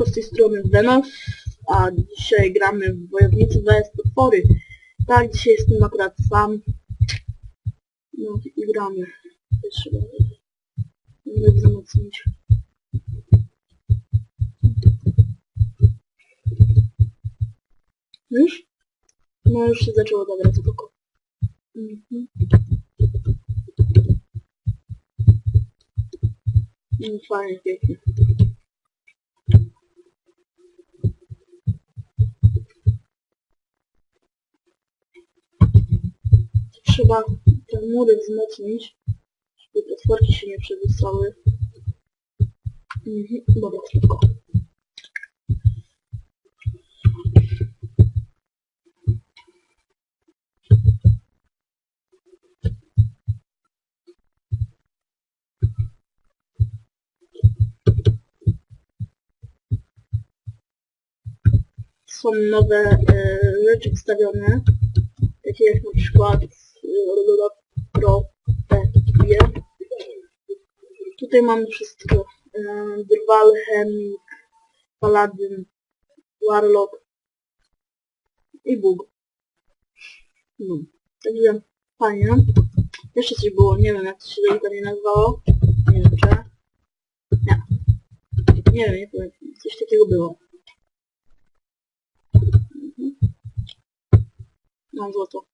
Siemaneczko, z tej strony Venos, a dzisiaj gramy w Wojownicy vs Potwory. Tak, dzisiaj jestem akurat sam. No i gramy. Trzeba nie wzmocnić. Już? No już się zaczęło dobra spoko. Mhm. No fajnie, pięknie. Trzeba te mury wzmocnić, żeby potworki się nie przedostały. Mhm, dobra, spoko. Są nowe e, rzeczy wstawione, takie jak na przykład Pro P2. Tutaj mamy wszystko. E, Drwal, Chemik, Paladin, Warlock i Bug. No, także fajnie. Jeszcze coś było, nie wiem jak to się dokładnie nazywało. Nie wiem czy. Nie. Nie wiem, nie pamiętam. Coś takiego było. Mhm. Mam złoto.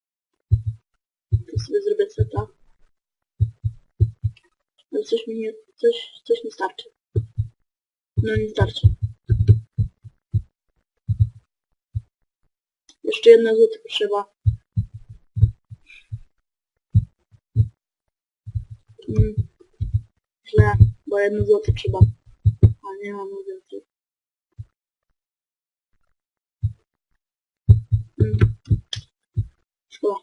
To sobie zrobię seta. Ale coś mi nie... Coś, coś nie starczy. No nie starczy. Jeszcze jedno złoto potrzeba. Mm. Źle, bo jedno złoto trzeba. A nie mam więcej. Mm. Szkoda.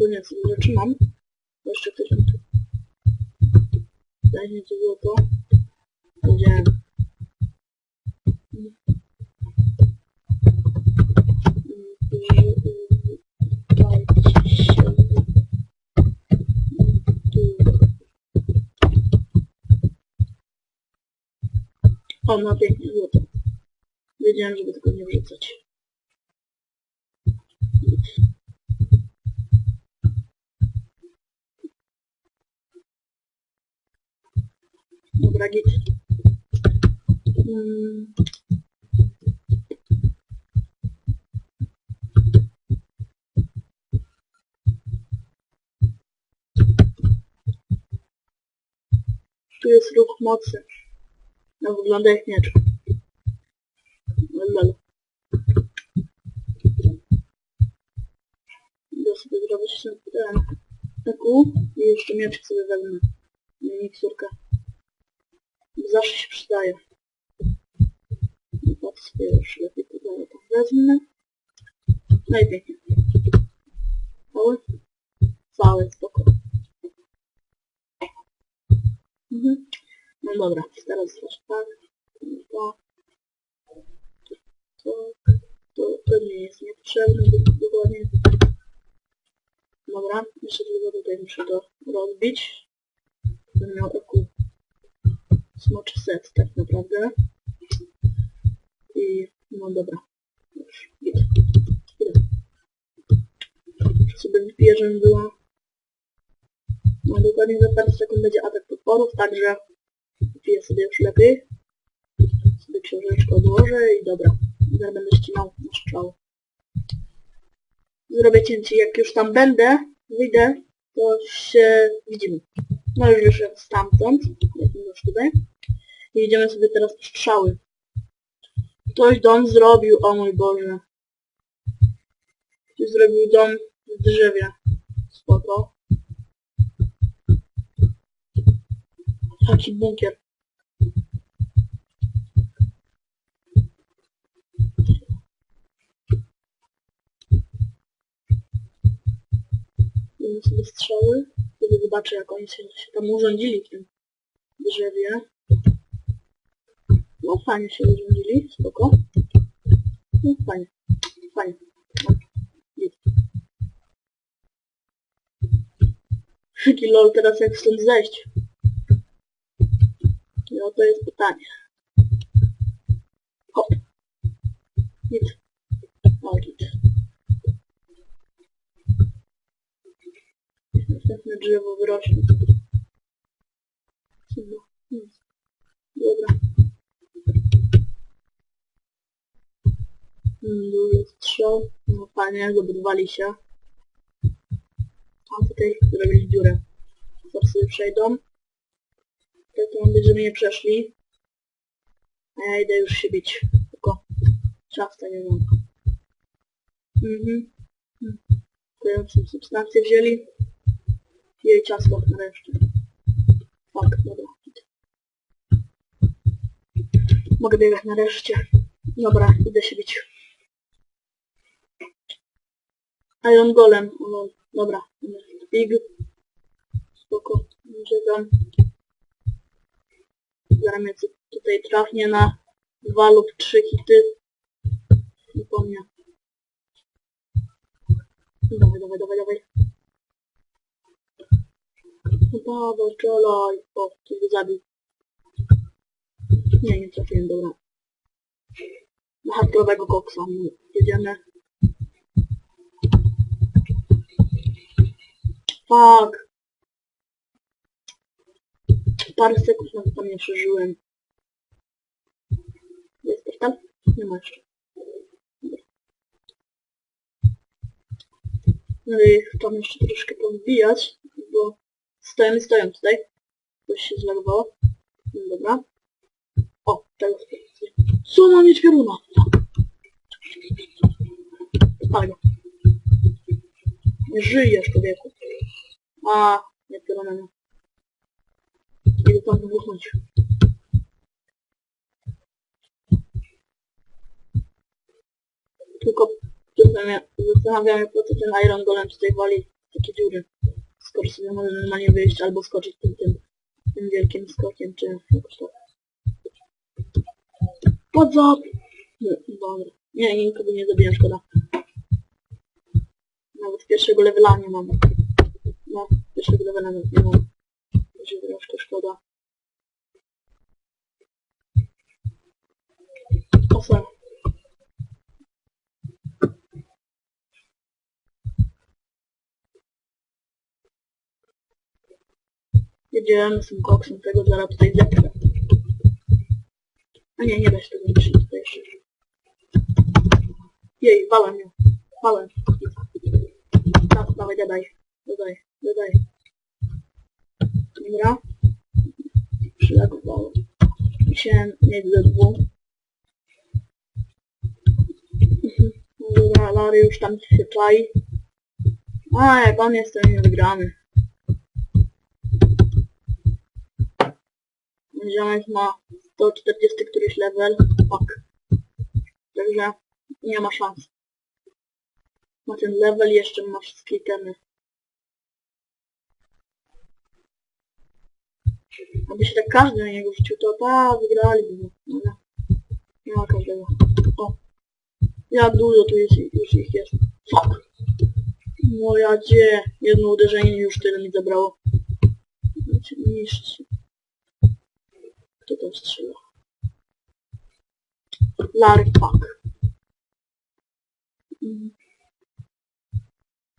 Bo nie, mam. Bo jeszcze ktoś mi tu. Daj mi to że- dajcie się. O, ma pięknie złoto. Wiedziałem, żeby tego nie wrzucać. Dobra, git. Mm. Tu jest ruch mocy. No wygląda jak miecz. Lol. Idę sobie zrobić ten ten i jeszcze mieczek sobie wezmę. I miksturkę. Zawsze się przydaje. Tak sobie już lepiej tutaj tak wezmę. No i pięknie. Cały? Cały, spoko. Mhm. No dobra, teraz też tak. To, to, to, to nie jest niepotrzebne do- dokładnie. Dobra, jeszcze tylko tutaj muszę to rozbić. Będę miał eku smoczy set tak naprawdę. I no dobra. Już. Git. Muszę sobie wypiję, żeby było no dokładnie za 4 sekund będzie atak potworów, także Wypiję sobie już lepiej. Sobie książeczkę odłożę i dobra. Zaraz będę ścinał na strzał. Zrobię cięcie. Jak już tam będę, wyjdę, to się widzimy. No już wyszedłem stamtąd. Jestem już tutaj. I idziemy sobie teraz strzały. Ktoś dom zrobił, o mój Boże. Ktoś zrobił dom z drzewie. Spoko. Taki bunkier. Będę sobie strzały. Wtedy zobaczę jak oni się, się tam urządzili w tym drzewie. No fajnie się urządzili, spoko. No fajnie, fajnie. Szyki lol, teraz jak stąd zejść? No to jest pytanie. Hop. Git. O, git. Następne drzewo wyrośnie. Dobra. Mm, Duży strzał. No fajnie, zabudowali się. A tutaj zrobili dziurę. Zaraz sobie przejdą. Tak mam być, żeby nie przeszli. A ja idę już się bić. Tylko ciasta nie mam. Mhm. Kojącą substancję wzięli. Jej ciasto nareszcie. Tak, dobra. Mogę biegać nareszcie. Dobra, idę się bić. Iron Golem. No, dobra. Pig. Spoko. Żegam. Zaraz mnie tu- tutaj trafnie na dwa lub trzy hity. Nie po mnie. Dawaj, dawaj, dawaj, dawaj. Dawaj, czolaj. O, go zabił. Nie, nie trafiłem, dobra. Na hardkorowego koksa. Jedziemy. Fuck. Parę sekund nawet tam nie przeżyłem. Jest portal? Nie ma jeszcze. No i tam jeszcze troszkę powbijać, bo stoją stoją tutaj. Coś się zlagowało. No dobra. O, sprawdzę. Co ma mieć pioruna? Go. Nie żyjesz, człowieku. A, nie pioruna nie. Idę tam wybuchnąć. Tylko zastanawiam się, po co ten Iron Golem tutaj wali takie dziury. Skoro sobie może normalnie wyjść albo skoczyć tym, tym, tym wielkim skokiem, czy jakoś tak. What's up? Dobra. Nie, nikogo nie zabiję, szkoda. Nawet pierwszego levela nie mam. No, pierwszego levela nie mam. Będzie troszkę szkoda. Osa. Jedziemy z tym koksem, tego zaraz tutaj zepnę. A nie, nie da się tego liczyć tutaj jeszcze. Jej, wałem ją. Wałem. Da, dawaj, dodaj. Dodaj, dodaj. Dobra. Przylegowałem. Musiałem mieć ze dwóch. Mhm. No Dobra, Larry już tam się czai. A, jak on jest, to nie wygramy. Ziomek ma 140 któryś level. Fuck. Także nie ma szans. Ma ten level jeszcze ma wszystkie itemy. Aby się tak każdy na niego rzucił, to pa, wygraliby. No nie. Ma każdego. O. Jak dużo tu jest, już ich jest. Fuck. Moja dzie. Jedno uderzenie już tyle mi zabrało. Niszczy. Kto tam strzela? Larry Fuck. Mm.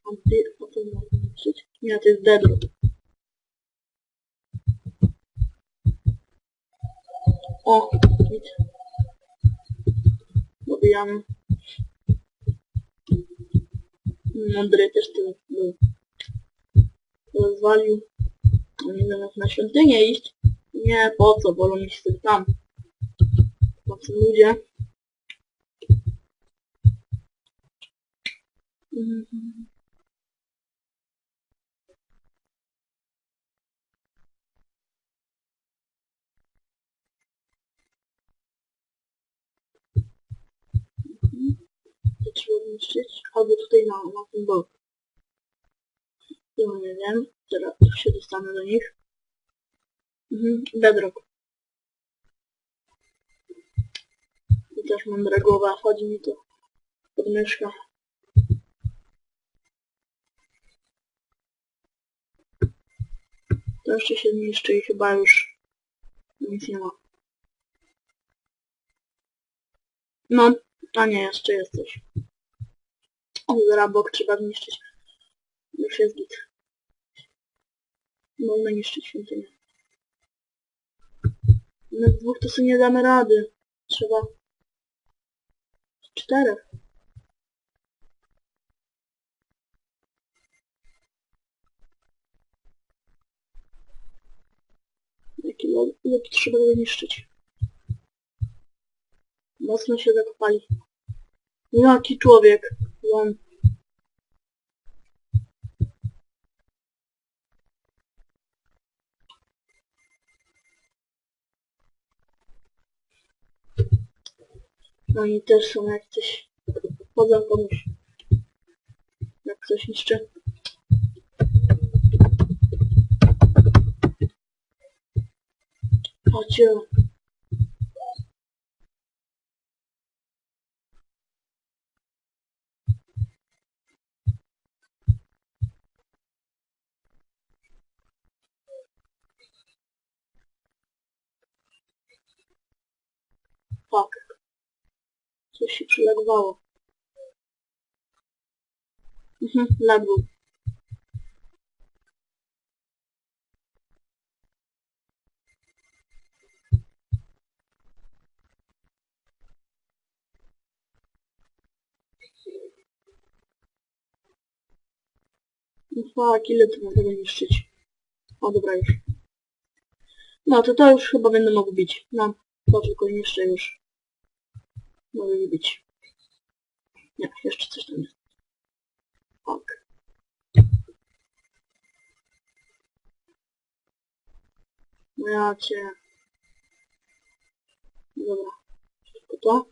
A ty, a to liczyć? Nie, to jest Deadrock. O, nic. Dobijamy. Mądry też to był. Rozwalił. Oni zamiast na świątynię iść. Nie, po co, wolą iść sobie tam. Po co ludzie? Mhm. Trzeba zniszczyć. Albo tutaj na, na tym bok. Ja nie wiem. Teraz się dostanę do nich. Mhm, bedrock. I też mądra głowa, chodzi mi to pod myszka. To jeszcze się zniszczy i chyba już nic nie ma. No, A nie, jeszcze jest zarabok trzeba zniszczyć. Już jest git. Można niszczyć świątynię. Na dwóch to sobie nie damy rady. Trzeba... Czterech. Jaki lód trzeba go niszczyć. Mocno się zakopali. Jaki człowiek. On. No i też są jak coś chodzą komuś. Jak ktoś niszczy. Chodźcie. Fuck. Coś się przylagowało. Mhm, lag był. No ile tu tego niszczyć? O, dobra już. No, to to już chyba będę mógł bić. No, to tylko niszczę już. Mogę je bić. Nie, jeszcze coś tam jest. Fuck. No ja cię... Dobra. Tylko to.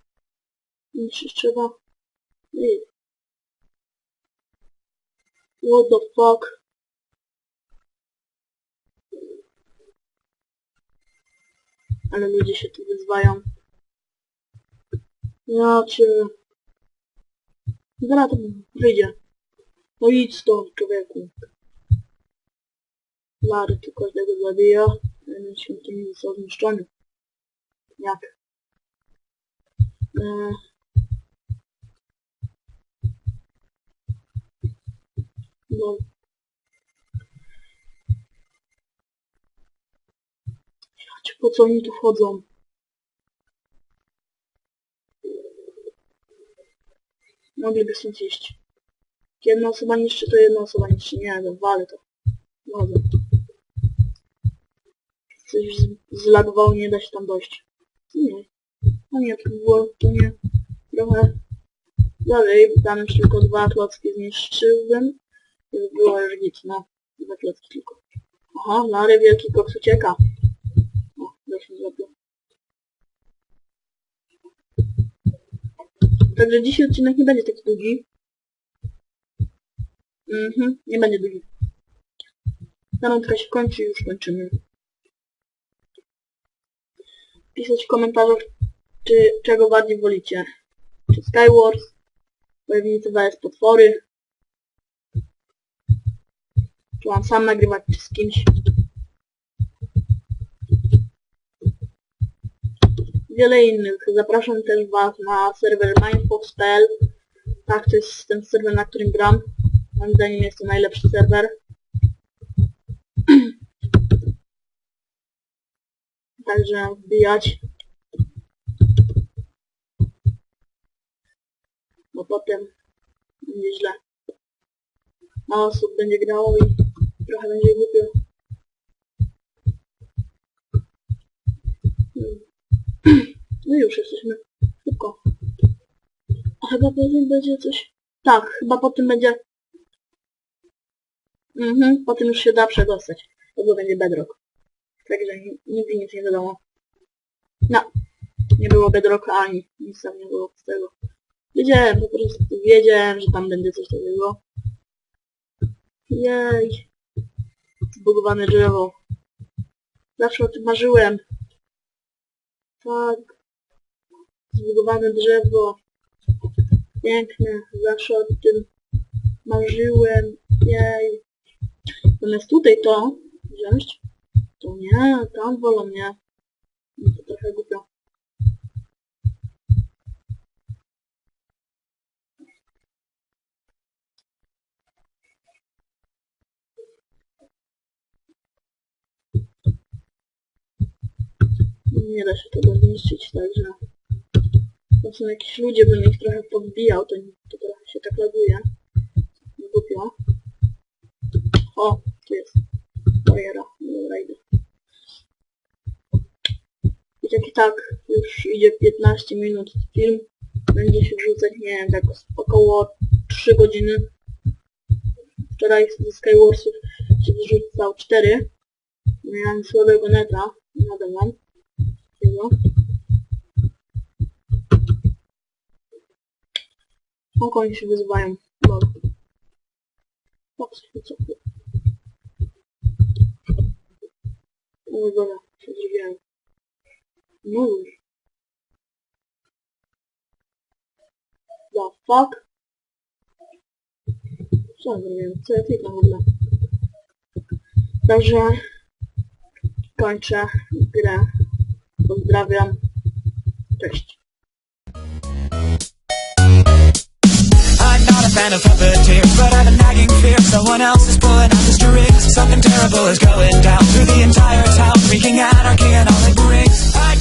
Niszczyć trzeba. I... What the fuck? Ale ludzie się tu wyzwają. Ja cię... Zaraz wyjdzie. No idź stąd, człowieku. Lary tu każdego zabija. Świątyni został zniszczony. Jak? Eee... No. Po co oni tu wchodzą? Mogliby stąd iść. Jedna osoba niszczy, to jedna osoba niszczy. Nie, no wale to. Wodę. Coś zlagowało, nie da się tam dojść. Nie. No nie, to było, to nie. Trochę dalej, tam już tylko dwa klocki zniszczyłem. I by było już git, no. Dwa klocki tylko. Aha, Lary wielki koks ucieka. O, mi zrobił. Także dzisiaj odcinek nie będzie taki długi. Mhm, nie będzie długi. Zanutka się kończy już kończymy. Pisać w komentarzach, czy czego bardziej wolicie. Czy Skywars, Wojownicy vs Potwory, czy mam sam nagrywać, czy z kimś. Wiele innych. Zapraszam też Was na serwer minefox.pl. Tak, to jest ten serwer, na którym gram. Moim zdaniem jest to najlepszy serwer. Także wbijać. Bo potem będzie źle. Mało osób będzie grało i trochę będzie głupio. Hmm. No już jesteśmy. Szybko. A chyba potem będzie coś... Tak, chyba potem będzie... Mhm, potem już się da przedostać. To będzie bedrock. Także ni- nigdy nic nie wiadomo. No. Nie było bedrocka ani nic tam nie było z tego. Wiedziałem, po prostu wiedziałem, że tam będzie coś takiego. Jej. Zbugowane drzewo. Zawsze o tym marzyłem. Tak zbudowane drzewo, piękne, zawsze o tym marzyłem, jej. Natomiast tutaj to, wziąć, to nie, tam wolą nie. No to trochę głupio. Nie da się tego zniszczyć, także... To są jakieś ludzie, bym ich trochę podbijał, to, to trochę się tak laguje. Głupio. O, tu jest bariera. Dobra, idę. I tak i tak już idzie 15 minut film. Będzie się wrzucać, nie wiem, tak około 3 godziny. Wczoraj ze Skywarsów się wrzucał 4. Miałem słabego neta. Nadal mam. Takiego. Oko oni się wyzywają. Lol. O, co cofło. O, dobra, się zrobiłem. No już. The fuck? Co ja zrobiłem? Co ja klikam w ogóle? Także kończę grę. Pozdrawiam. Cześć. fan of puppeteers, but I've a nagging fear someone else is pulling out the strings. Something terrible is going down through the entire town, freaking anarchy and all it brings. I